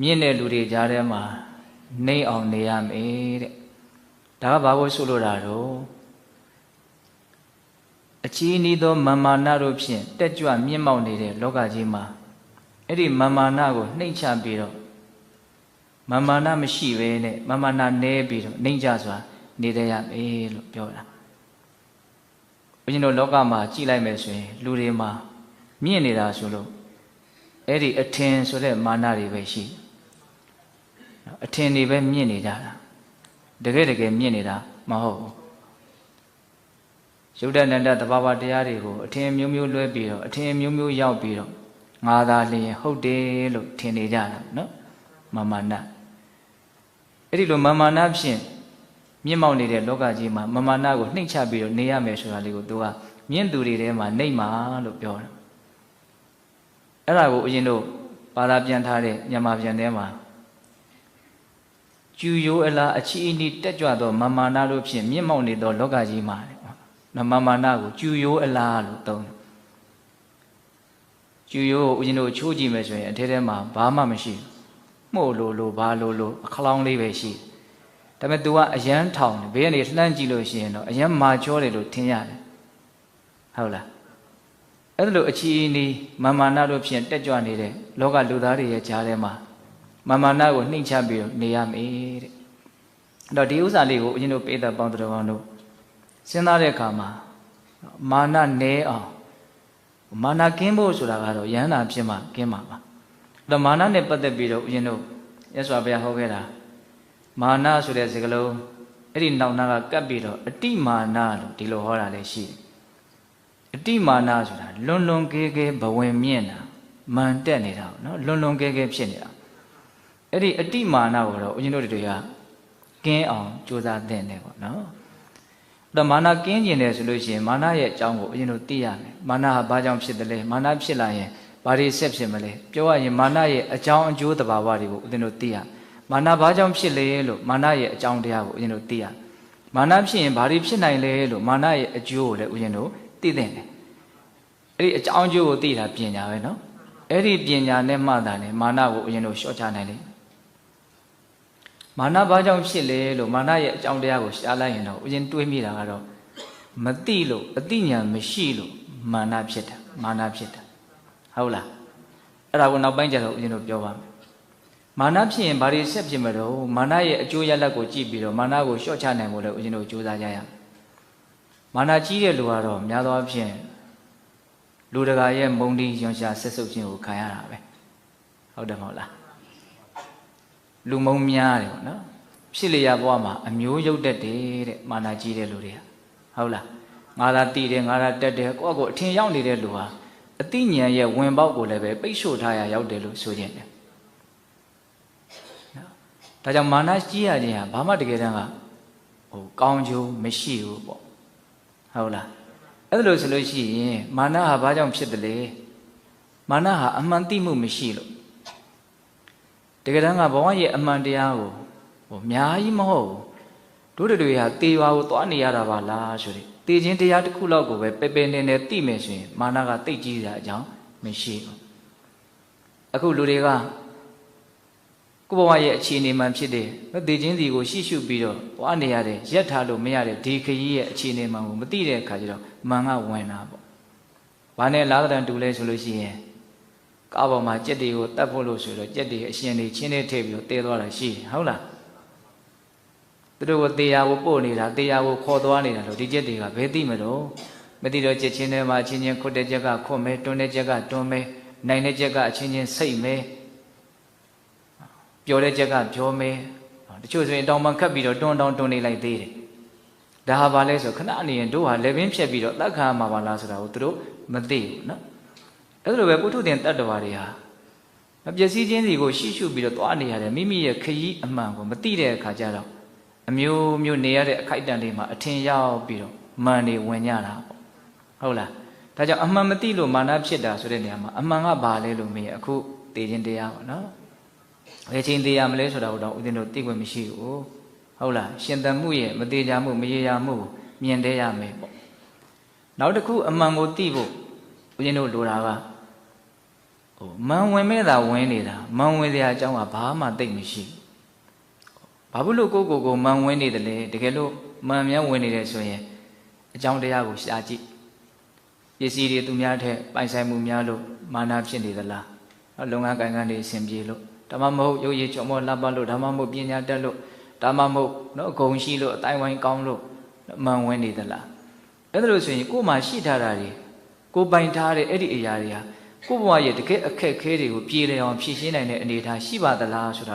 မြင့်တဲ့လူတွေကြားထဲမှာနှိမ့်အောင်နေရမယ်တဲ့ဒါကဘာကိုဆိုလိုတာတော့အချီးနီးသောမာမာနတို့ဖြင့်တက်ကြွမြင့်မောက်နေတဲ့လောကကြီးမှာအဲ့ဒီမာမာနကိုနှိမ့်ချပြီးတော့မာမာနမရှိဘဲနဲ့မာမာနနည်းပြီးတော့နှိမ့်ချစွာနေတတ်ရမယ်လို့ပြောတာဘုရင်တို့လောကမှာကြည်လိုက်မယ်ဆိုရင်လူတွေမှာမြင့်နေတာဆိုလို့အဲ့ဒီအထင်ဆိုတဲ့မာနတွေပဲရှိတယ် အထင်တွေပဲမြင့်နေကြတာတကယ်တကယ်မြင့်နေတာမဟုတ်ဘူးယုဒ္ဓနန္ဒတဘာဝတရားတွေကိုအထင်မျိုးမျိုးလွဲပြီးတော့အထင်မျိုးမျိုးရောက်ပြီးတော့ငါသာလျင်ဟုတ်တယ်လို့ထင်နေကြတာနော်မာမာနအဲ့ဒီလိုမာမာနဖြင့်မြင့်မောက်နေတဲ့လောကကြီးမှာမာမာနကိုနှိမ့်ချပြီးတော့နေရမယ်ဆိုတာလေးကိုသူကမြင့်သူတွေထဲမှာနှိမ့်မှာလို့ပြောတာအဲ့ဒါကိုအရင်တို့ပါဠိပြန်ထားတဲ့မြန်မာပြန်ထဲမှာ ကျူရိုးအလားအချီအနီးတက်ကြွသောမာမာနတို့ဖြင့်မြင့်မောက်နေသောလောကကြီးမှာနော်မာမာနကိုကျူရိုးအလားလို့သုံးတယ်ကျူရိုးကိုဦးဇင်းတို့ချိုးကြည့်မယ်ဆိုရင်အထဲထဲမှာဘာမှမရှိဘူးမှု့လို့လို့ဘာလို့လို့အခလောင်းလေးပဲရှိတယ်ဒါပေမဲ့ तू ကအရန်ထောင်တယ်ဘေးကနေလှမ်းကြည့်လို့ရှိရင်တော့အရန်မာချောတယ်လို့ထင်ရတယ်ဟုတ်လားအဲ့ဒါလို့အချီအနီးမာမာနတို့ဖြင့်တက်ကြွနေတဲ့လောကလူသားတွေရဲ့ကြားထဲမှာ မာမာနကိုနှိမ့်ချပြီးတော့နေရမယ်တဲ့အဲ့တော့ဒီဥစ္စာလေးကိုဦးဇင်းတို့ပိဋကပေါင်းတော်ကောင်းတို့စဉ်းစားတဲ့အခါမှာမာနနဲအောင်မာနကင်းဖို့ဆိုတာကတော့ယန္တာဖြစ်မှကင်းမှာပါအဲ့တော့မာနနဲ့ပတ်သက်ပြီးတော့ဦးဇင်းတို့ရသော်ဘုရားဟောခဲ့တာမာနဆိုတဲ့စကားလုံးအဲ့ဒီနောက်နာကကပ်ပြီးတော့အတိမာနလို့ဒီလိုဟောတာလည်းရှိတယ်အတိမာနဆိုတာလွန်လွန်ကဲကဲဘဝင်မြင့်တာမန်တက်နေတာပေါ့နော်လွန်လွန်ကဲကဲဖြစ်နေတာ အဲ့ဒီအတိမာနကိုတော့ဦးဇင်းတို့တွေကကင်းအောင်ကြိုးစားသင့်တယ်ပေါ့နော်တော့မာနကင်းကျင်တယ်ဆိုလို့ရှိရင်မာနရဲ့အကြောင်းကိုဦးဇင်းတို့သိရမယ်မာနဟာဘာကြောင့်ဖြစ်တယ်လဲမာနဖြစ်လာရင်ဘာတွေဆက်ဖြစ်မလဲပြောရရင်မာနရဲ့အကြောင်းအကျိုးသဘာဝတွေကိုဦးဇင်းတို့သိရမာနဘာကြောင့်ဖြစ်လဲလို့မာနရဲ့အကြောင်းတရားကိုဦးဇင်းတို့သိရမာနဖြစ်ရင်ဘာတွေဖြစ်နိုင်လဲလို့မာနရဲ့အကျိုးကိုလည်းဦးဇင်းတို့သိသင့်တယ်အဲ့ဒီအကြောင်းအကျိုးကိုသိတာပညာပဲနော်အဲ့ဒီပညာနဲ့မှသာလေမာနကိုဦးဇင်းတို့လျှော့ချနိုင်လိမ့် မာနဘာကြောင့်ဖြစ်လဲလို့မာနရဲ့အကြောင်းတရားကိုရှားလိုက်ရင်တော့ဦးဇင်းတွေးမိတာကတော့မသိလို့အသိဉာဏ်မရှိလို့မာနဖြစ်တာမာနဖြစ်တာဟုတ်လားအဲ့ဒါကိုနောက်ပိုင်းကျတော့ဦးဇင်းတို့ပြောပါမယ်မာနဖြစ်ရင်ဘာတွေဆက်ဖြစ်မလို့မာနရဲ့အကျိုးရလဒ်ကိုကြည့်ပြီးတော့မာနကိုလျှော့ချနိုင်ဖို့လည်းဦးဇင်းတို့ကြိုးစားကြရမယ်မာနကြီးတဲ့လူကတော့များသောအားဖြင့်လူတကာရဲ့မုံတီရွံရှာဆက်ဆုပ်ခြင်းကိုခံရတာပဲဟုတ်တယ်မဟုတ်လား လူမုံများတယ်ပေါ့နော်ဖြစ်လျာဘဝမှာအမျိုးရုပ်တတ်တယ်တဲ့မာနကြီးတဲ့လူတွေကဟုတ်လားငါသာတည်တယ်ငါသာတက်တယ်ကိုယ့်ကိုအထင်ရောက်နေတဲ့လူဟာအသိဉာဏ်ရဲ့ဝင်ပေါက်ကိုလည်းပဲပိတ်ဆို့ထားရရောက်တယ်လို့ဆိုခြင်းတယ်နော်ဒါကြောင့်မာနကြီးရခြင်းဟာဘာမှတကယ်တမ်းကဟိုကောင်းကျိုးမရှိဘူးပေါ့ဟုတ်လားအဲ့ဒါလို့ဆိုလို့ရှိရင်မာနဟာဘာကြောင့်ဖြစ်တယ်လဲမာနဟာအမှန်သိမှုမရှိလို့ တကယ်တမ်းကဘဝရဲ့အမှန်တရားကိုဟိုအများကြီးမဟုတ်ဘူးတို့တွေဟာတေရွာကိုသွားနေရတာပါလားဆိုတဲ့တေခြင်းတရားတစ်ခုလောက်ကိုပဲပေပေနေနေသိမယ်ဆိုရင်မာနကတိတ်ကြီးတာအကြောင်းမရှိဘူးအခုလူတွေကကိုဘဝရဲ့အခြေအနေမှဖြစ်တဲ့တေခြင်းစီကိုရှေ့ရှုပြီးတော့သွားနေရတယ်ရက်ထားလို့မရတဲ့ဒီခကြီးရဲ့အခြေအနေမှကိုမသိတဲ့အခါကျတော့မန်ကဝင်တာပေါ့။ဘာနဲ့လားတန်တူလဲဆိုလို့ရှိရင် ကားပေါ်မှာကြက်တွေကိုတတ်ဖို့လို့ဆိုတော့ကြက်တွေအရှင်တွေချင်းနေထည့်ပြီးတော့တဲသွားတာရှိတယ်ဟုတ်လား။သူတို့ကတေယာကိုပို့နေတာတေယာကိုခေါ်သွားနေတာလို့ဒီကြက်တွေကဘယ်သိမလို့မသိတော့ကြက်ချင်းထဲမှာအချင်းချင်းခွတ်တဲ့ကြက်ကခွတ်မဲတွန်းတဲ့ကြက်ကတွန်းမဲနိုင်တဲ့ကြက်ကအချင်းချင်းစိတ်မဲပြောတဲ့ကြက်ကပြောမဲတချို့ဆိုရင်တောင်ပန်ခတ်ပြီးတော့တွန်းတောင်းတွန်းနေလိုက်သေးတယ်ဒါဟာဘာလဲဆိုခဏနေရင်တို့ဟာလက်ပင်ဖြတ်ပြီးတော့တတ်ခါမှာပါလားဆိုတာကိုသူတို့မသိဘူးနော် အဲ့လိုပဲပုထုသင်တတ္တဝါတွေဟာမပျက်စီးခြင်းစီကိုရှေ့ရှုပြီးတော့သွားနေရတယ်မိမိရဲ့ခရီးအမှန်ကိုမသိတဲ့အခါကျတော့အမျိုးမျိုးနေရတဲ့အခိုက်အတန့်လေးမှာအထင်ရောက်ပြီးတော့မန်နေဝင်ကြတာပေါ့ဟုတ်လားဒါကြောင့်အမှန်မသိလို့မာနဖြစ်တာဆိုတဲ့နေရာမှာအမှန်ကဘာလဲလို့မေးအခုသိခြင်းတရားပေါ့နော်ဘယ်ချိန်သိရမလဲဆိုတာတော့ဦးဇင်းတို့သိခွင့်မရှိဘူးဟုတ်လားရှင်သန်မှုရဲ့မသေးကြမှုမရေရာမှုမြင်တဲ့ရမယ်ပေါ့နောက်တစ်ခုအမှန်ကိုသိဖို့ဦးဇင်းတို့လိုတာကဟဟို မန်ဝင်မဲ့တာဝင်နေတာမန်ဝင်စရာအကြောင်းကဘာမှတိတ်မရှိဘူးဘာဖြစ်လို့ကိုယ့်ကိုယ်ကိုမန်ဝင်နေတယ်လဲတကယ်လို့မန်မြန်းဝင်နေတယ်ဆိုရင်အကြောင်းတရားကိုရှာကြည့်ပစ္စည်းတွေသူများထက်ပိုင်ဆိုင်မှုများလို့မာနဖြစ်နေသလားနော်လုပ်ငန်းကိုင်ငန်းတွေအဆင်ပြေလို့ဒါမှမဟုတ်ရုပ်ရည်ချော်မောလှပလို့ဒါမှမဟုတ်ပညာတတ်လို့ဒါမှမဟုတ်နော်အကုန်ရှိလို့အတိုင်းဝိုင်းကောင်းလို့မန်ဝင်နေသလားအဲ့ဒါလို့ဆိုရင်ကိုယ်မှာရှိထားတာတွေကိုယ်ပိုင်ထားတဲ့အဲ့ဒီအရာတွေဟာ ကိုယ့်ဘဝရဲ့တကယ်အခက်အခဲတွေကိုပြေလည်အောင်ဖြေရှင်းနိုင်တဲ့အနေအထားရှိပါသလားဆိုတာ